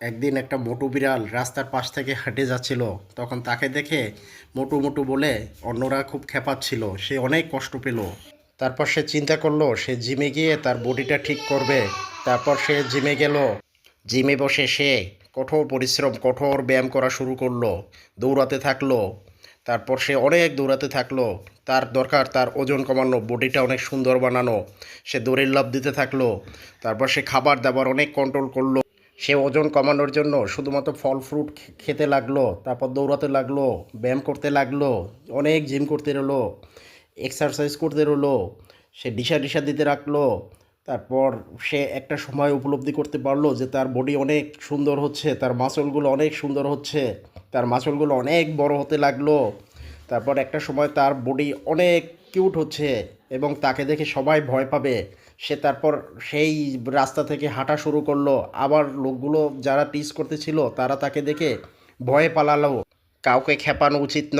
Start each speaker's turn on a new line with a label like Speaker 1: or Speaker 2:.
Speaker 1: একদিন একটা মোটু বিড়াল রাস্তার পাশ থেকে হেঁটে যাচ্ছিল। তখন তাকে দেখে মোটু মোটু বলে, অন্যরা খুব খেপাচ্ছিল, সে অনেক কষ্ট পেল। তারপর সে চিন্তা করল, সে জিমে গিয়ে তার বডিটা ঠিক করবে। তারপর সে জিমে গেল। জিমে বসে সে কঠোর পরিশ্রম, কঠোর ব্যায়াম করা শুরু করল, দৌড়াতে থাকল। তারপর সে অনেক দৌড়াতে থাকল। তার দরকার, তার ওজন কমানো, বডিটা অনেক সুন্দর বানানো। সে দৌড়ের লাভ দিতে থাকল। তারপর সে খাবার দাবার অনেক কন্ট্রোল করল। সে ওজন কমানোর জন্য শুধুমাত্র ফল ফ্রুট খেতে লাগল, তারপর দৌড়াতে লাগল, ব্যায়াম করতে লাগল, অনেক জিম করতে রলো এক্সারসাইজ করতে রলো সে ডিসা ডিসা দিতে রাখল, তারপর সে একটা সময় উপলব্ধি করতে পারল যে তার বডি অনেক সুন্দর হচ্ছে, তার মাসলগুলো অনেক সুন্দর হচ্ছে, তার মাসলগুলো অনেক বড় হতে লাগল, তারপর একটা সময় তার বডি অনেক কিউট হচ্ছে এবং তাকে দেখে সবাই ভয় পাবে। সে তারপর সেই রাস্তা থেকে হাঁটা শুরু করল। আবার লোকগুলো যারা টিস করতেছিল, তারা তাকে দেখে ভয়ে পালালো। কাউকে খেপানো উচিত নয়।